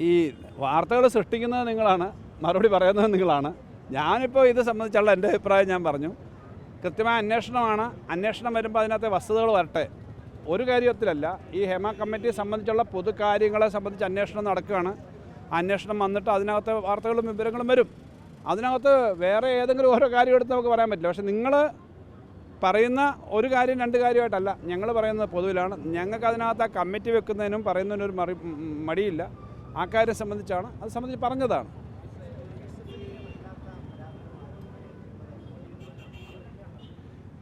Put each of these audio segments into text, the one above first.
ഈ വാർത്തകൾ സൃഷ്ടിക്കുന്നത് നിങ്ങളാണ്. മറുപടി പറയുന്നത് നിങ്ങളാണ്. ഞാനിപ്പോൾ ഇത് സംബന്ധിച്ചുള്ള എന്റെ അഭിപ്രായം ഞാൻ പറഞ്ഞു. കൃത്യമായ അന്വേഷണമാണ്. അന്വേഷണം വരുമ്പോൾ അതിനകത്തെ വസ്തുതകൾ വരട്ടെ. ഒരു കാര്യത്തിലല്ല ഈ ഹേമ കമ്മിറ്റിയെ സംബന്ധിച്ചുള്ള പൊതു കാര്യങ്ങളെ സംബന്ധിച്ച് അന്വേഷണം നടക്കുകയാണ്. അന്വേഷണം വന്നിട്ട് അതിനകത്തെ വാർത്തകളും വിവരങ്ങളും വരും. അതിനകത്ത് വേറെ ഏതെങ്കിലും ഓരോ കാര്യം എടുത്ത് നമുക്ക് പറയാൻ പറ്റില്ല. പക്ഷേ നിങ്ങൾ പറയുന്ന ഒരു കാര്യം രണ്ട് കാര്യമായിട്ടല്ല. ഞങ്ങൾ പറയുന്നത് പൊതുവിലാണ്. ഞങ്ങൾക്ക് അതിനകത്ത് ആ കമ്മിറ്റി വെക്കുന്നതിനും പറയുന്നതിനും ഒരു മറി മടിയില്ല. ആ കാര്യം സംബന്ധിച്ചാണ് അത് സംബന്ധിച്ച് പറഞ്ഞതാണ്.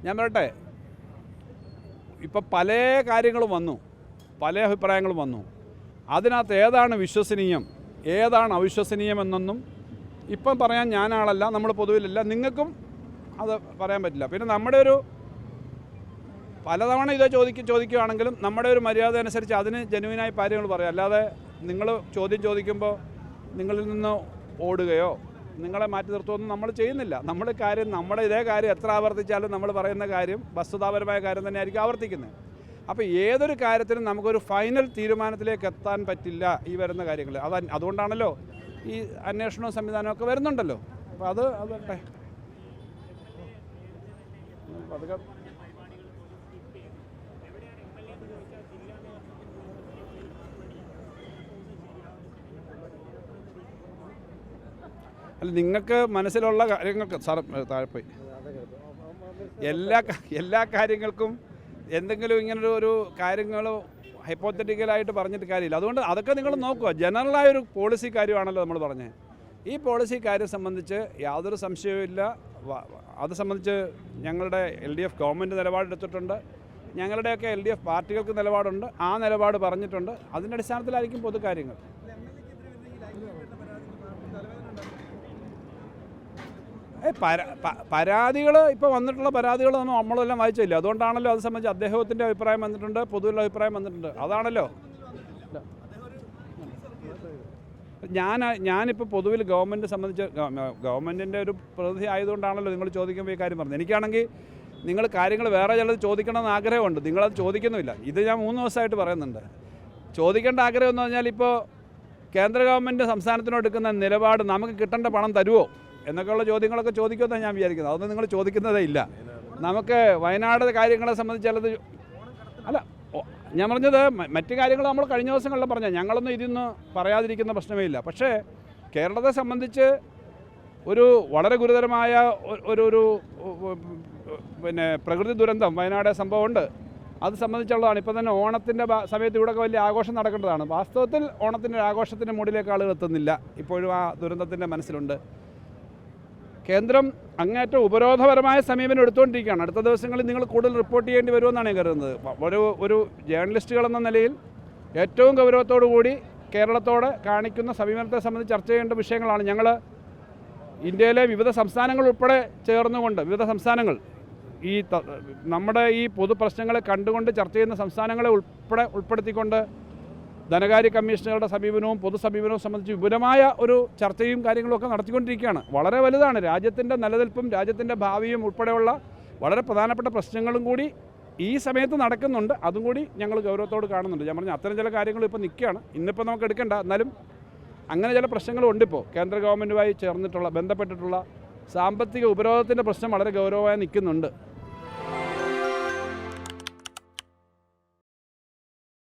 ഞാൻ പറയട്ടെ ഇപ്പം പല കാര്യങ്ങളും വന്നു പല അഭിപ്രായങ്ങളും വന്നു. അതിനകത്ത് ഏതാണ് വിശ്വസനീയം ഏതാണ് അവിശ്വസനീയം എന്നൊന്നും ഇപ്പം പറയാൻ ഞാനാളല്ല നമ്മൾ പൊതുവിലല്ല നിങ്ങൾക്കും അത് പറയാൻ പറ്റില്ല. പിന്നെ നമ്മുടെ ഒരു പലതവണ ഇത് ചോദിക്കും ചോദിക്കുകയാണെങ്കിലും നമ്മുടെ ഒരു മര്യാദ അനുസരിച്ച് അതിന് ജനുവിനായി കാര്യങ്ങൾ പറയാം. അല്ലാതെ നിങ്ങൾ ചോദ്യം ചോദിക്കുമ്പോൾ നിങ്ങളിൽ നിന്ന് ഓടുകയോ നിങ്ങളെ മാറ്റി നിർത്തുമൊന്നും നമ്മൾ ചെയ്യുന്നില്ല. നമ്മൾ കാര്യം നമ്മുടെ ഇതേ കാര്യം എത്ര ആവർത്തിച്ചാലും നമ്മൾ പറയുന്ന കാര്യം വസ്തുതാപരമായ കാര്യം തന്നെയായിരിക്കും ആവർത്തിക്കുന്നത്. അപ്പോൾ ഏതൊരു കാര്യത്തിനും നമുക്കൊരു ഫൈനൽ തീരുമാനത്തിലേക്ക് എത്താൻ പറ്റില്ല ഈ വരുന്ന കാര്യങ്ങൾ. അത് അതുകൊണ്ടാണല്ലോ ഈ അന്വേഷണവും സംവിധാനവും ഒക്കെ വരുന്നുണ്ടല്ലോ. അപ്പോൾ അത് അത് വരട്ടെ. അല്ല നിങ്ങൾക്ക് മനസ്സിലുള്ള കാര്യങ്ങൾക്ക് സാർ താഴെ പോയി. എല്ലാ എല്ലാ കാര്യങ്ങൾക്കും എന്തെങ്കിലും ഇങ്ങനൊരു ഒരു കാര്യങ്ങൾ ഹൈപ്പോത്തറ്റിക്കലായിട്ട് പറഞ്ഞിട്ട് കാര്യമില്ല. അതുകൊണ്ട് അതൊക്കെ നിങ്ങൾ നോക്കുക. ജനറലായ ഒരു പോളിസി കാര്യമാണല്ലോ നമ്മൾ പറഞ്ഞത്. ഈ പോളിസി കാര്യം സംബന്ധിച്ച് യാതൊരു സംശയവുമില്ല അത് സംബന്ധിച്ച് ഞങ്ങളുടെ എൽ ഡി എഫ് ഗവൺമെന്റ് നിലപാടെടുത്തിട്ടുണ്ട് ഞങ്ങളുടെയൊക്കെ എൽ ഡി എഫ് പാർട്ടികൾക്ക് നിലപാടുണ്ട്. ആ നിലപാട് പറഞ്ഞിട്ടുണ്ട്. അതിന്റെ അടിസ്ഥാനത്തിലായിരിക്കും പൊതുകാര്യങ്ങൾ. ഏ പരാതികൾ ഇപ്പോൾ വന്നിട്ടുള്ള പരാതികൾ നമ്മൾ നമ്മളെല്ലാം വായിച്ചില്ല. അതുകൊണ്ടാണല്ലോ അത് സംബന്ധിച്ച് അദ്ദേഹത്തിന്റെ അഭിപ്രായം വന്നിട്ടുണ്ട് പൊതുവിലുള്ള അഭിപ്രായം വന്നിട്ടുണ്ട്. അതാണല്ലോ. ഞാൻ ഞാനിപ്പോൾ പൊതുവിൽ ഗവൺമെന്റ് സംബന്ധിച്ച് ഗവൺമെന്റിന്റെ ഒരു പ്രതിനിധി ആയതുകൊണ്ടാണല്ലോ നിങ്ങൾ ചോദിക്കുമ്പോൾ ഈ കാര്യം പറഞ്ഞത്. എനിക്കാണെങ്കിൽ നിങ്ങൾ കാര്യങ്ങൾ വേറെ ചിലത് ചോദിക്കണമെന്ന് ആഗ്രഹമുണ്ട്. നിങ്ങളത് ചോദിക്കുന്നുമില്ല. ഇത് ഞാൻ മൂന്ന് ദിവസമായിട്ട് പറയുന്നുണ്ട്. ചോദിക്കേണ്ട ആഗ്രഹം എന്ന് പറഞ്ഞാൽ ഇപ്പോൾ കേന്ദ്ര ഗവൺമെന്റ് സംസ്ഥാനത്തിനോട് എടുക്കുന്ന നിലപാട് നമുക്ക് കിട്ടേണ്ട പണം തരുമോ എന്നൊക്കെയുള്ള ചോദ്യങ്ങളൊക്കെ ചോദിക്കുമെന്നാണ് ഞാൻ വിചാരിക്കുന്നത്. അതൊന്നും നിങ്ങൾ ചോദിക്കുന്നതേ ഇല്ല. നമുക്ക് വയനാട് കാര്യങ്ങളെ സംബന്ധിച്ച് ചിലത് അല്ല ഞാൻ പറഞ്ഞത് മറ്റു കാര്യങ്ങൾ നമ്മൾ കഴിഞ്ഞ ദിവസങ്ങളിൽ പറഞ്ഞ ഞങ്ങളൊന്നും ഇതിന്ന് പറയാതിരിക്കുന്ന പ്രശ്നമേ ഇല്ല. പക്ഷേ കേരളത്തെ സംബന്ധിച്ച് ഒരു വളരെ ഗുരുതരമായ ഒരു ഒരു പിന്നെ പ്രകൃതി ദുരന്തം വയനാട് സംഭവമുണ്ട്. അത് സംബന്ധിച്ചുള്ളതാണ്. ഇപ്പോൾ തന്നെ ഓണത്തിന്റെ സമയത്ത് ഇവിടെയൊക്കെ വലിയ ആഘോഷം നടക്കേണ്ടതാണ്. വാസ്തവത്തിൽ ഓണത്തിന്റെ ആഘോഷത്തിന്റെ മുകളിലേക്ക് ആളുകൾ എത്തുന്നില്ല. ഇപ്പോഴും ആ ദുരന്തത്തിന്റെ മനസ്സിലുണ്ട്. കേന്ദ്രം അങ്ങേറ്റം ഉപരോധപരമായ സമീപനം എടുത്തുകൊണ്ടിരിക്കുകയാണ്. അടുത്ത ദിവസങ്ങളിൽ നിങ്ങൾ കൂടുതൽ റിപ്പോർട്ട് ചെയ്യേണ്ടി വരുമെന്നാണ് ഞാൻ കരുതുന്നത്. ഒരു ഒരു ജേർണലിസ്റ്റുകൾ എന്ന നിലയിൽ ഏറ്റവും ഗൗരവത്തോടു കൂടി കേരളത്തോട് കാണിക്കുന്ന സമീപനത്തെ സംബന്ധിച്ച് ചർച്ച ചെയ്യേണ്ട വിഷയങ്ങളാണ് ഞങ്ങൾ ഇന്ത്യയിലെ വിവിധ സംസ്ഥാനങ്ങൾ ഉൾപ്പെടെ ചേർന്നുകൊണ്ട് വിവിധ സംസ്ഥാനങ്ങൾ ഈ നമ്മുടെ ഈ പൊതുപ്രശ്നങ്ങളെ കണ്ടുകൊണ്ട് ചർച്ച ചെയ്യുന്ന സംസ്ഥാനങ്ങളെ ഉൾപ്പെടെ ഉൾപ്പെടുത്തിക്കൊണ്ട് ധനകാര്യ കമ്മീഷണറുടെ സമീപനവും പൊതുസമീപനവും സംബന്ധിച്ച് വിപുലമായ ഒരു ചർച്ചയും കാര്യങ്ങളും ഒക്കെ നടത്തിക്കൊണ്ടിരിക്കുകയാണ്. വളരെ വലുതാണ്. രാജ്യത്തിന്റെ നിലനിൽപ്പും രാജ്യത്തിന്റെ ഭാവിയും ഉൾപ്പെടെയുള്ള വളരെ പ്രധാനപ്പെട്ട പ്രശ്നങ്ങളും കൂടി ഈ സമയത്ത് നടക്കുന്നുണ്ട്. അതും കൂടി ഞങ്ങൾ ഗൗരവത്തോട് കാണുന്നുണ്ട്. ഞാൻ പറഞ്ഞ അത്തരം ചില കാര്യങ്ങൾ ഇപ്പോൾ നിൽക്കുകയാണ്. ഇന്നിപ്പോൾ നമുക്ക് എടുക്കേണ്ട എന്നാലും അങ്ങനെ ചില പ്രശ്നങ്ങളുണ്ട് ഇപ്പോൾ കേന്ദ്ര ഗവൺമെന്റുമായി ചേർന്നിട്ടുള്ള ബന്ധപ്പെട്ടിട്ടുള്ള സാമ്പത്തിക ഉപരോധത്തിന്റെ പ്രശ്നം വളരെ ഗൗരവമായി നിൽക്കുന്നുണ്ട്.